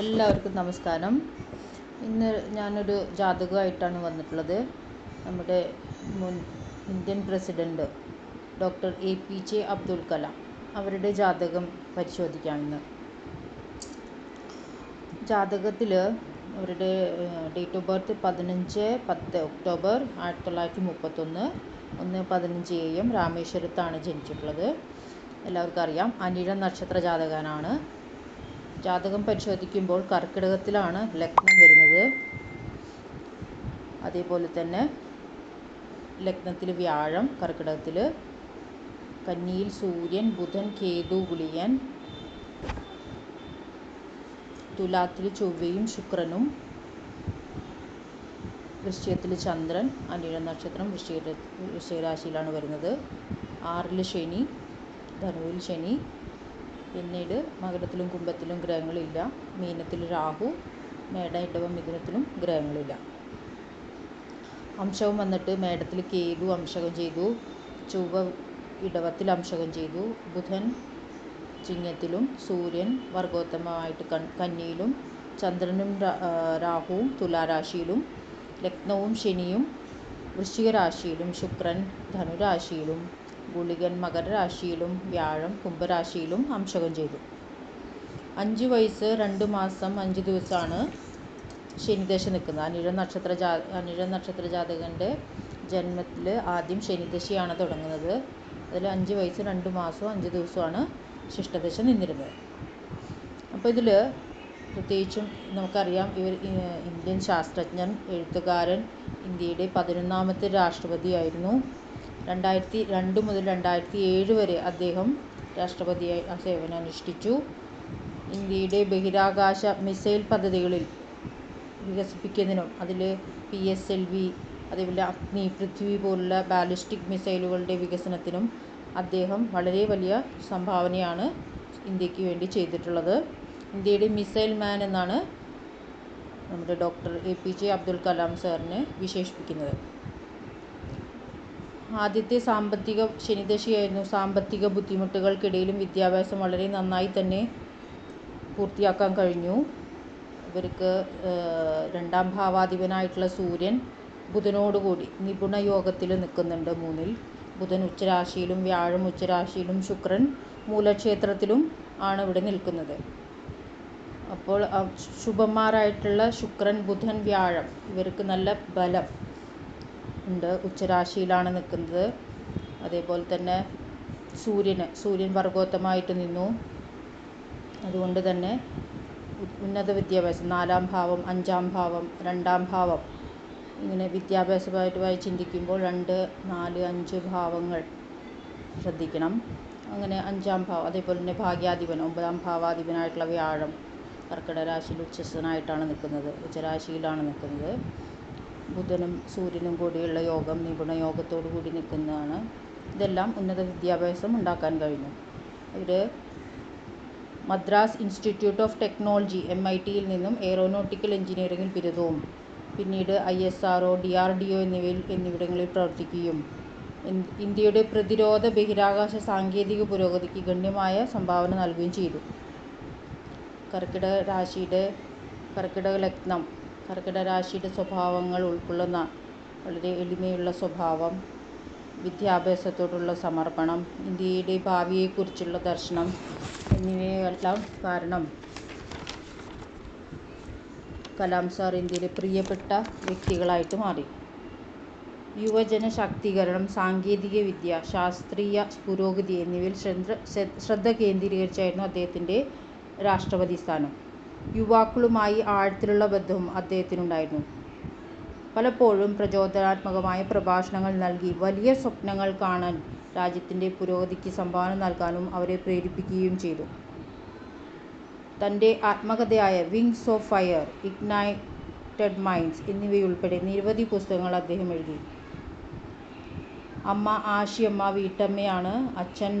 എല്ലാവർക്കും നമസ്കാരം. ഇന്ന് ഞാനൊരു ജാതകമായിട്ടാണ് വന്നിട്ടുള്ളത്. നമ്മുടെ മുൻ Indian president doctor A P J Abdul Kalam അവരുടെ ജാതകം പരിശോധിക്കാമെന്ന് ജാതകത്തിൽ അവരുടെ ഡേറ്റ് ഓഫ് ബർത്ത് പതിനഞ്ച് പത്ത് ഒക്ടോബർ ആയിരത്തി തൊള്ളായിരത്തി മുപ്പത്തൊന്ന് ഒന്ന് പതിനഞ്ച് എ എം രാമേശ്വരത്താണ് ജനിച്ചിട്ടുള്ളത്. എല്ലാവർക്കും അറിയാം. അനിഴ നക്ഷത്ര ജാതകനാണ്. ജാതകം പരിശോധിക്കുമ്പോൾ കർക്കിടകത്തിലാണ് ലഗ്നം വരുന്നത്. അതേപോലെ തന്നെ ലഗ്നത്തിൽ വ്യാഴം കർക്കിടകത്തിൽ കന്നിയിൽ സൂര്യൻ ബുധൻ കേതു ഗുളിയൻ തുലാത്തിൽ ചൊവ്വയും ശുക്രനും വൃശ്ചികത്തിൽ ചന്ദ്രൻ അനിഴ നക്ഷത്രം വൃശ്ചിക വൃശ്ചികരാശിയിലാണ് വരുന്നത്. ആറിൽ ശനി ധനുവിൽ ശനി പിന്നീട് മകരത്തിലും കുംഭത്തിലും ഗ്രഹങ്ങളില്ല. മീനത്തിൽ രാഹു മേട ഇടവ മിഥുനത്തിലും ഗ്രഹങ്ങളില്ല. അംശവും വന്നിട്ട് മേടത്തിൽ കേതു അംശകം ചെയ്തു. ചൊവ്വ ഇടവത്തിൽ അംശകം ചെയ്തു. ബുധൻ ചിങ്ങത്തിലും സൂര്യൻ വർഗോത്തമമായിട്ട് കൺ കന്നിയിലും ചന്ദ്രനും രാഹുവും തുലാരാശിയിലും ലഗ്നവും ശനിയും വൃശ്ചിക രാശിയിലും ശുക്രൻ ധനുരാശിയിലും ഗുളികൻ മകരരാശിയിലും വ്യാഴം കുംഭരാശിയിലും അംശകം ചെയ്തു. അഞ്ച് വയസ്സ് രണ്ട് മാസം അഞ്ച് ദിവസമാണ് ശനിദശ നിൽക്കുന്നത്. അനിഴ നക്ഷത്ര ജാ അനിഴ നക്ഷത്ര ജാതകന്റെ ജന്മത്തിൽ ആദ്യം ശനിദശയാണ് തുടങ്ങുന്നത്. അതിൽ അഞ്ച് വയസ്സ് രണ്ട് മാസവും അഞ്ച് ദിവസമാണ് ശിഷ്ടദശ നിന്നിരുന്നത്. അപ്പോൾ ഇതിൽ പ്രത്യേകിച്ചും നമുക്കറിയാം ഇവർ ഇന്ത്യൻ ശാസ്ത്രജ്ഞൻ എഴുത്തുകാരൻ ഇന്ത്യയുടെ പതിനൊന്നാമത്തെ രാഷ്ട്രപതിയായിരുന്നു. രണ്ടായിരത്തി രണ്ട് മുതൽ രണ്ടായിരത്തി ഏഴ് വരെ അദ്ദേഹം രാഷ്ട്രപതിയായി സേവനം അനുഷ്ഠിച്ചു. ഇന്ത്യയുടെ ബഹിരാകാശ മിസൈൽ പദ്ധതികളിൽ വികസിപ്പിക്കുന്നതിനും അതിൽ പി എസ് എൽ വി അതേപോലെ അഗ്നി പൃഥ്വി പോലുള്ള ബാലിസ്റ്റിക് മിസൈലുകളുടെ വികസനത്തിനും അദ്ദേഹം വളരെ വലിയ സംഭാവനയാണ് ഇന്ത്യയ്ക്ക് വേണ്ടി ചെയ്തിട്ടുള്ളത്. ഇന്ത്യയുടെ മിസൈൽ മാൻ എന്നാണ് നമ്മുടെ doctor A P J Abdul Kalam സാറിനെ വിശേഷിപ്പിക്കുന്നത്. ആദ്യത്തെ സാമ്പത്തിക ശനിദശയായിരുന്നു. സാമ്പത്തിക ബുദ്ധിമുട്ടുകൾക്കിടയിലും വിദ്യാഭ്യാസം വളരെ നന്നായി തന്നെ പൂർത്തിയാക്കാൻ കഴിഞ്ഞു. ഇവർക്ക് രണ്ടാം ഭാവാധിപനായിട്ടുള്ള സൂര്യൻ ബുധനോടുകൂടി നിപുണ യോഗത്തിൽ നിൽക്കുന്നുണ്ട് മൂന്നിൽ. ബുധൻ ഉച്ചരാശിയിലും വ്യാഴം ഉച്ചരാശിയിലും ശുക്രൻ മൂലക്ഷേത്രത്തിലും ആണ് ഇവിടെ നിൽക്കുന്നത്. അപ്പോൾ ശുഭന്മാരായിട്ടുള്ള ശുക്രൻ ബുധൻ വ്യാഴം ഇവർക്ക് നല്ല ബലം. ഉണ്ട്. ഉച്ചരാശിയിലാണ് നിൽക്കുന്നത്. അതേപോലെ തന്നെ സൂര്യന് സൂര്യൻ വർഗോത്തമായിട്ട് നിന്നു. അതുകൊണ്ട് തന്നെ ഉന്നത വിദ്യാഭ്യാസം നാലാം ഭാവം അഞ്ചാം ഭാവം രണ്ടാം ഭാവം. ഇങ്ങനെ വിദ്യാഭ്യാസപരമായി ചിന്തിക്കുമ്പോൾ രണ്ട് നാല് അഞ്ച് ഭാവങ്ങൾ ശ്രദ്ധിക്കണം. അങ്ങനെ അഞ്ചാം ഭാവം അതേപോലെ തന്നെ ഭാഗ്യാധിപൻ ഒമ്പതാം ഭാവാധിപനായിട്ടുള്ള വ്യാഴം കർക്കിടക രാശിയിൽ ഉച്ചസ്ഥനായിട്ടാണ് നിൽക്കുന്നത്. ഉച്ചരാശിയിലാണ് നിൽക്കുന്നത്. ബുധനും സൂര്യനും കൂടിയുള്ള യോഗം നിപുണ യോഗത്തോടു കൂടി നിൽക്കുന്നതാണ്. ഇതെല്ലാം ഉന്നത വിദ്യാഭ്യാസം ഉണ്ടാക്കാൻ കഴിഞ്ഞു. ഇവർ Madras institute of technology M I ടിയിൽ നിന്നും എയറോനോട്ടിക്കൽ എഞ്ചിനീയറിംഗിൽ ബിരുദവും പിന്നീട് I S R O D R D O എന്നിവയിൽ എന്നിവിടങ്ങളിൽ പ്രവർത്തിക്കുകയും ഇന്ത്യയുടെ പ്രതിരോധ ബഹിരാകാശ സാങ്കേതിക പുരോഗതിക്ക് ഗണ്യമായ സംഭാവന നൽകുകയും ചെയ്തു. കർക്കിടക രാശിയുടെ കർക്കിടക ലഗ്നം കർക്കിടക രാശിയുടെ സ്വഭാവങ്ങൾ ഉൾക്കൊള്ളുന്ന വളരെ എളിമയുള്ള സ്വഭാവം വിദ്യാഭ്യാസത്തോടുള്ള സമർപ്പണം ഇന്ത്യയുടെ ഭാവിയെക്കുറിച്ചുള്ള ദർശനം എന്നിവയെല്ലാം കാരണം. കലാം സാർ ഇന്ത്യയിലെ പ്രിയപ്പെട്ട വ്യക്തികളായിട്ട് മാറി. യുവജന ശാക്തീകരണം സാങ്കേതിക വിദ്യ ശാസ്ത്രീയ പുരോഗതി എന്നിവയിൽ ശ്രദ്ധ ശ്രദ്ധ കേന്ദ്രീകരിച്ചായിരുന്നു അദ്ദേഹത്തിന്റെ രാഷ്ട്രപതി സ്ഥാനം യുവാക്കളുമായി ആഴത്തിലുള്ള ബന്ധവും അദ്ദേഹത്തിനുണ്ടായിരുന്നു. പലപ്പോഴും പ്രചോദനാത്മകമായ പ്രഭാഷണങ്ങൾ നൽകി വലിയ സ്വപ്നങ്ങൾ കാണാൻ രാജ്യത്തിന്റെ പുരോഗതിക്ക് സംഭാവന നൽകാനും അവരെ പ്രേരിപ്പിക്കുകയും ചെയ്തു. തന്റെ ആത്മകഥയായ wings of fire ignited minds എന്നിവയുൾപ്പെടെ നിരവധി പുസ്തകങ്ങൾ അദ്ദേഹം എഴുതി. അമ്മ ആശിയമ്മ വീട്ടമ്മയാണ് അച്ഛൻ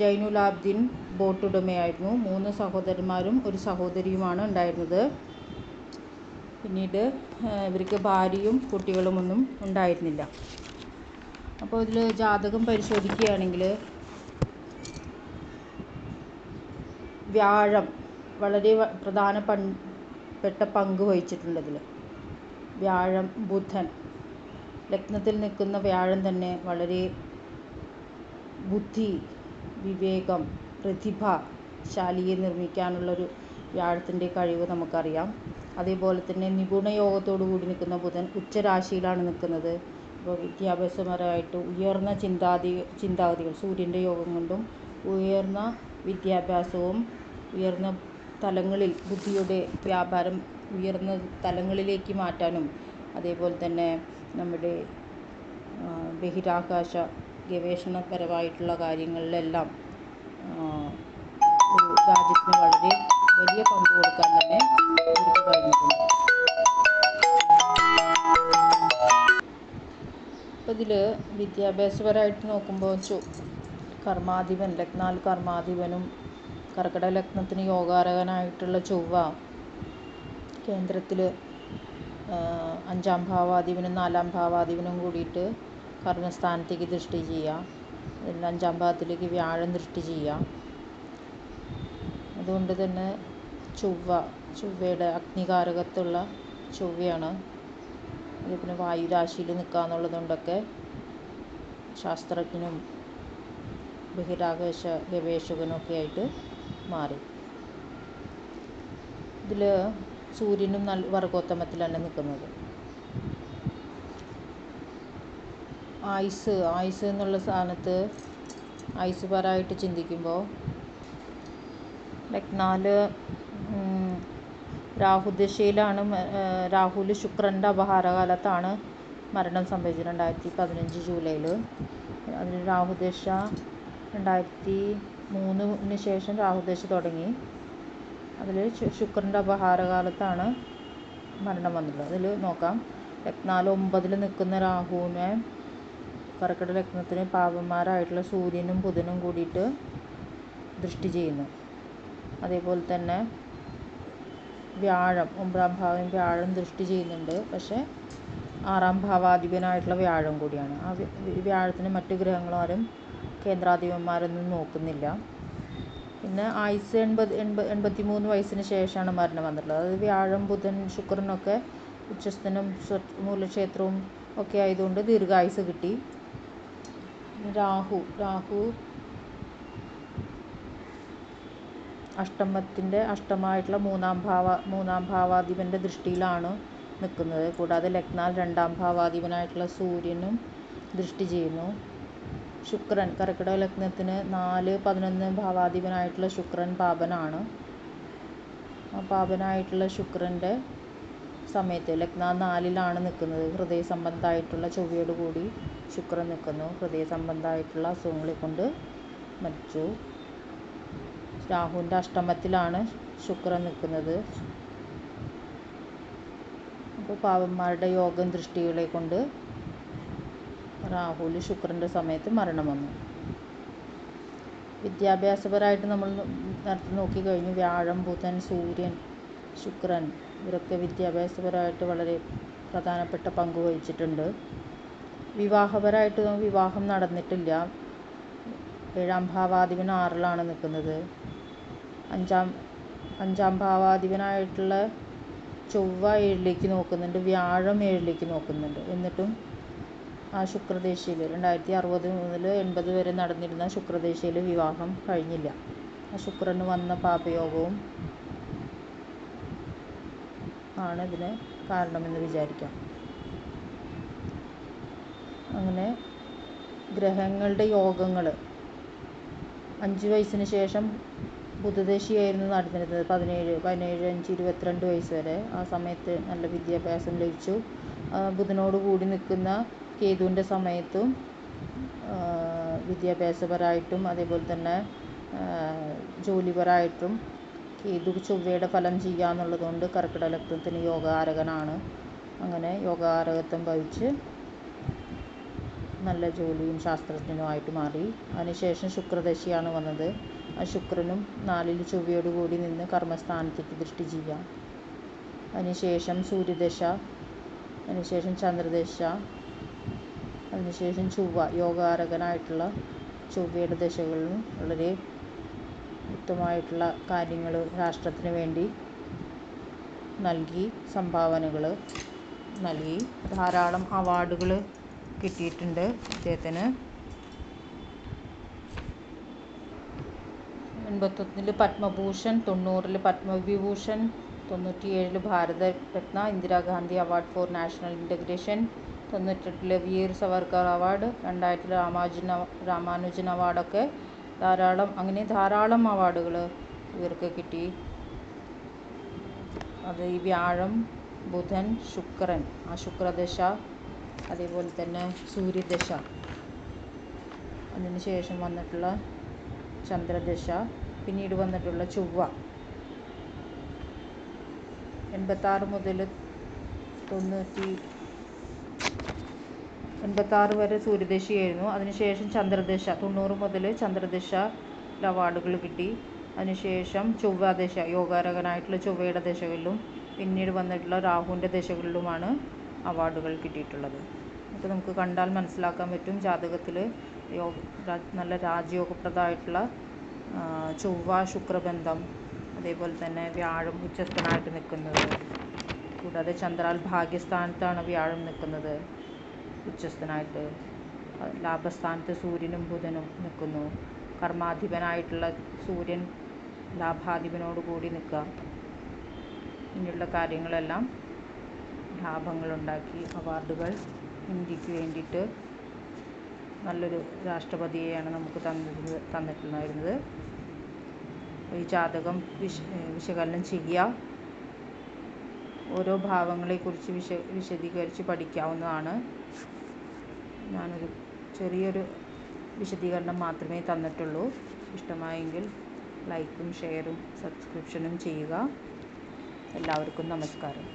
ജൈനുലാബ്ദീൻ ബോട്ടുടമയായിരുന്നു. മൂന്ന് സഹോദരന്മാരും ഒരു സഹോദരിയുമാണ് ഉണ്ടായിരുന്നത്. പിന്നീട് ഇവർക്ക് ഭാര്യയും കുട്ടികളുമൊന്നും ഉണ്ടായിരുന്നില്ല. അപ്പോൾ ഇതിൽ ജാതകം പരിശോധിക്കുകയാണെങ്കിൽ വ്യാഴം വളരെ പ്രധാന പെട്ട പങ്ക് വഹിച്ചിട്ടുണ്ട് ഇതിൽ വ്യാഴം ബുധൻ. ലഗ്നത്തിൽ നിൽക്കുന്ന വ്യാഴം തന്നെ വളരെ ബുദ്ധി വിവേകം പ്രതിഭ ശാലിയെ നിർമ്മിക്കാനുള്ളൊരു വ്യാഴത്തിന്റെ കഴിവ് നമുക്കറിയാം. അതേപോലെ തന്നെ നിപുണ യോഗത്തോടു കൂടി നിൽക്കുന്ന ബുധൻ ഉച്ചരാശിയിലാണ് നിൽക്കുന്നത്. അപ്പോൾ വിദ്യാഭ്യാസപരമായിട്ട് ഉയർന്ന ചിന്താതി ചിന്താഗതികൾ സൂര്യന്റെ യോഗം കൊണ്ടും ഉയർന്ന വിദ്യാഭ്യാസവും ഉയർന്ന തലങ്ങളിൽ ബുദ്ധിയുടെ വ്യാപാരം ഉയർന്ന തലങ്ങളിലേക്ക് മാറ്റാനും അതേപോലെ തന്നെ നമ്മുടെ ബഹിരാകാശ ഗവേഷണപരമായിട്ടുള്ള കാര്യങ്ങളിലെല്ലാം ഒരു രാജ്യത്തിന് വളരെ വലിയ പങ്ക് കൊടുക്കാൻ തന്നെ ഇവർക്ക് കഴിഞ്ഞിട്ടുണ്ട്. അപ്പോൾ ഇതിൽ വിദ്യാഭ്യാസപരമായിട്ട് നോക്കുമ്പോൾ കർമാധിപൻ ലഗ്നാൽ കർമാധിപനും കർക്കിടക ലഗ്നത്തിന് യോഗാരകനായിട്ടുള്ള ചൊവ്വ കേന്ദ്രത്തിൽ അഞ്ചാം ഭാവാധിപനും നാലാം ഭാവാധിപനും കൂടിയിട്ട് കർമ്മസ്ഥാനത്തേക്ക് ദൃഷ്ടി ചെയ്യുക. അഞ്ചാം ഭാവത്തിലേക്ക് വ്യാഴം ദൃഷ്ടി ചെയ്യുക. അതുകൊണ്ട് തന്നെ ചൊവ്വ ചൊവ്വയുടെ അഗ്നികാരകത്തുള്ള ചൊവ്വയാണ്. അത് പിന്നെ വായുരാശിയിൽ നിൽക്കുക എന്നുള്ളത് കൊണ്ടൊക്കെ ശാസ്ത്രജ്ഞനും ബഹിരാകാശ ഗവേഷകനും ഒക്കെ ആയിട്ട് മാറി. ഇതിൽ സൂര്യനും നല്ല വർഗോത്തമത്തിലാണ് നിൽക്കുന്നത്. ആയുസ് ആയുസ് എന്നുള്ള സ്ഥാനത്ത് ആയുസ് പരമായിട്ട് ചിന്തിക്കുമ്പോൾ ലഗ്നാൽ രാഹുദശയിലാണ് രാഹുൽ ശുക്രന്റെ അപഹാരകാലത്താണ് മരണം സംഭവിച്ചത് രണ്ടായിരത്തി പതിനഞ്ച് ജൂലൈയിൽ അതിൽ രാഹുദശ രണ്ടായിരത്തി മൂന്നിന് ശേഷം രാഹുദശ തുടങ്ങി. അതിൽ ശുക്രന്റെ അപഹാരകാലത്താണ് മരണം വന്നിട്ടുള്ളത്. അതിൽ നോക്കാം. ലഗ്നാൽ ഒമ്പതിൽ നിൽക്കുന്ന രാഹുവിനെ കർക്കിടക ലഗ്നത്തിന് പാപന്മാരായിട്ടുള്ള സൂര്യനും ബുധനും കൂടിയിട്ട് ദൃഷ്ടി ചെയ്യുന്നു. അതേപോലെ തന്നെ വ്യാഴം ഒമ്പതാം ഭാവം വ്യാഴം ദൃഷ്ടി ചെയ്യുന്നുണ്ട്. പക്ഷേ ആറാം ഭാവാധിപനായിട്ടുള്ള വ്യാഴം കൂടിയാണ്. ആ വ്യ- വ്യാഴത്തിന് മറ്റു ഗ്രഹങ്ങളാരും കേന്ദ്രാധിപന്മാരൊന്നും നോക്കുന്നില്ല. പിന്നെ ആയുസ് എൺപത് എൺപത് എൺപത്തി മൂന്ന് വയസ്സിന് ശേഷമാണ് മരണം വന്നിട്ടുള്ളത്. അതായത് വ്യാഴം ബുധൻ ശുക്രനൊക്കെ ഉച്ചസ്ഥനും മൂലക്ഷേത്രവും ഒക്കെ ആയതുകൊണ്ട് ദീർഘായുസ് കിട്ടി. രാഹു രാഹു. അഷ്ടമത്തിന്റെ അഷ്ടമായിട്ടുള്ള മൂന്നാം ഭാവ മൂന്നാം ഭാവാധിപന്റെ ദൃഷ്ടിയിലാണ് നിൽക്കുന്നത്. കൂടാതെ ലഗ്നാൽ രണ്ടാം ഭാവാധിപനായിട്ടുള്ള സൂര്യനും ദൃഷ്ടി ചെയ്യുന്നു. ശുക്രൻ കർക്കിടക ലഗ്നത്തിന് നാല് പതിനൊന്ന് ഭാവാധിപനായിട്ടുള്ള ശുക്രൻ പാപനാണ്. ആ പാപനായിട്ടുള്ള ശുക്രന്റെ സമയത്ത് ലഗ്ന നാലിലാണ് നിൽക്കുന്നത്. ഹൃദയ സംബന്ധമായിട്ടുള്ള ചൊവ്വയോട് കൂടി ശുക്രൻ നിൽക്കുന്നു. ഹൃദയ സംബന്ധമായിട്ടുള്ള അസുഖങ്ങളെ കൊണ്ട് മരിച്ചു. രാഹുവിന്റെ അഷ്ടമത്തിലാണ് ശുക്രൻ നിൽക്കുന്നത്. അപ്പോൾ പാവന്മാരുടെ യോഗം ദൃഷ്ടികളെ കൊണ്ട് രാഹുൽ ശുക്രന്റെ സമയത്ത് മരണം വന്നു. വിദ്യാഭ്യാസപരമായിട്ട് നമ്മൾ നേരത്തെ നോക്കിക്കഴിഞ്ഞു വ്യാഴം ബുധൻ സൂര്യൻ ശുക്രൻ. ഇവരൊക്കെ വിദ്യാഭ്യാസപരമായിട്ട് വളരെ പ്രധാനപ്പെട്ട പങ്ക് വഹിച്ചിട്ടുണ്ട്. വിവാഹപരമായിട്ട് വിവാഹം നടന്നിട്ടില്ല. ഏഴാം ഭാവാധിപൻ ആറിലാണ് നിൽക്കുന്നത്. അഞ്ചാം അഞ്ചാം ഭാവാധിപനായിട്ടുള്ള ചൊവ്വ ഏഴിലേക്ക് നോക്കുന്നുണ്ട്. വ്യാഴം ഏഴിലേക്ക് നോക്കുന്നുണ്ട്. എന്നിട്ടും ആ ശുക്രദേശയിൽ രണ്ടായിരത്തി അറുപത് മുതൽ എൺപത് വരെ നടന്നിരുന്ന ശുക്രദേശയിൽ വിവാഹം കഴിഞ്ഞില്ല. ആ ശുക്രന് വന്ന പാപയോഗവും ആണ് ഇതിന് കാരണമെന്ന് വിചാരിക്കാം. അങ്ങനെ ഗ്രഹങ്ങളുടെ യോഗങ്ങൾ അഞ്ച് വയസ്സിന് ശേഷം ബുധദശിയായിരുന്നു നടന്നിരുന്നത്. പതിനേഴ് പതിനേഴ് അഞ്ച് ഇരുപത്തിരണ്ട് വയസ്സ് വരെ ആ സമയത്ത് നല്ല വിദ്യാഭ്യാസം ലഭിച്ചു. ബുധനോട് കൂടി നിൽക്കുന്ന കേതുവിന്റെ സമയത്തും വിദ്യാഭ്യാസപരമായിട്ടും അതേപോലെ തന്നെ ജോലിപരമായിട്ടും കേതു ചൊവ്വയുടെ ഫലം ചെയ്യുക എന്നുള്ളതുകൊണ്ട് കർക്കിടക ലഗ്നത്തിന് അങ്ങനെ യോഗാരകത്വം ഭവിച്ച് നല്ല ജോലിയും ശാസ്ത്രജ്ഞനുമായിട്ട് മാറി. അതിനുശേഷം ശുക്രദശയാണ് വന്നത്. ആ ശുക്രനും നാലിൽ ചൊവ്വയോട് കൂടി നിന്ന് കർമ്മസ്ഥാനത്തേക്ക് ദൃഷ്ടി ചെയ്യാം. അതിനുശേഷം സൂര്യദശ അതിനുശേഷം ചന്ദ്രദശ അതിനുശേഷം ചൊവ്വ. യോഗാരകനായിട്ടുള്ള ചൊവ്വയുടെ ദശകളിലും വളരെ ഉത്തമമായിട്ടുള്ള കാര്യങ്ങൾ രാഷ്ട്രത്തിന് വേണ്ടി നൽകി സംഭാവനകൾ നൽകി. ധാരാളം അവാർഡുകൾ കിട്ടിയിട്ടുണ്ട് അദ്ദേഹത്തിന് എൺപത്തൊന്നിൽ പത്മഭൂഷൺ തൊണ്ണൂറിൽ Padma Vibhushan തൊണ്ണൂറ്റിയേഴിൽ Bharat Ratna Indira Gandhi award for national integration തൊണ്ണൂറ്റെട്ടിൽ Veer Savarkar award രണ്ടായിരത്തിൽ രാമാനുജൻ രാമാനുജൻ അവാർഡൊക്കെ ധാരാളം അങ്ങനെ ധാരാളം അവാർഡുകൾ ഇവർക്ക് കിട്ടി. അത് ഈ വ്യാഴം ബുധൻ ശുക്രൻ ആ ശുക്രദശ അതേപോലെ തന്നെ സൂര്യദശ. അതിന് ശേഷം വന്നിട്ടുള്ള ചന്ദ്രദശ പിന്നീട് വന്നിട്ടുള്ള ചൊവ്വ. എൺപത്താറ് മുതൽ തൊണ്ണൂറ്റി എൺപത്താറ് വരെ സൂര്യദശയായിരുന്നു. അതിനുശേഷം ചന്ദ്രദശ. തൊണ്ണൂറ് മുതൽ ചന്ദ്രദശ അവാർഡുകൾ കിട്ടി. അതിനുശേഷം ചൊവ്വാദശ യോഗാരകനായിട്ടുള്ള ചൊവ്വയുടെ ദശകളിലും പിന്നീട് വന്നിട്ടുള്ള രാഹുവിന്റെ ദശകളിലുമാണ് അവാർഡുകൾ കിട്ടിയിട്ടുള്ളത്. അപ്പോൾ നമുക്ക് കണ്ടാൽ മനസ്സിലാക്കാൻ പറ്റും. ജാതകത്തിൽ യോഗ നല്ല രാജയോഗപ്രദമായിട്ടുള്ള ചൊവ്വ ശുക്രബന്ധം അതേപോലെ തന്നെ വ്യാഴം ഉച്ചസ്ഥനായിട്ട് നിൽക്കുന്നത്. കൂടാതെ ചന്ദ്രാൽ ഭാഗ്യസ്ഥാനത്താണ് വ്യാഴം നിൽക്കുന്നത്. ഉച്ചസ്ഥനായിട്ട് ലാഭസ്ഥാനത്ത് സൂര്യനും ബുധനും നിൽക്കുന്നു. കർമാധിപനായിട്ടുള്ള സൂര്യൻ ലാഭാധിപനോട് കൂടി നിൽക്കുക. ഇങ്ങനെയുള്ള കാര്യങ്ങളെല്ലാം ലാഭങ്ങളുണ്ടാക്കി അവാർഡുകൾ ഇന്ത്യയ്ക്ക് വേണ്ടിയിട്ട് നല്ലൊരു രാഷ്ട്രപതിയെയാണ് നമുക്ക് തന്നിരുന്നത് തന്നിട്ടുണ്ടായിരുന്നത്. ഈ ജാതകം വിശ വിശകലനം ചെയ്യുക. ഓരോ ഭാവങ്ങളെക്കുറിച്ച് വിശ വിശദീകരിച്ച് പഠിക്കാവുന്നതാണ്. ഞാനൊരു ചെറിയൊരു വിശദീകരണം മാത്രമേ തന്നിട്ടുള്ളൂ. ഇഷ്ടമായെങ്കിൽ ലൈക്കും ഷെയറും സബ്സ്ക്രിപ്ഷനും ചെയ്യുക. എല്ലാവർക്കും നമസ്കാരം.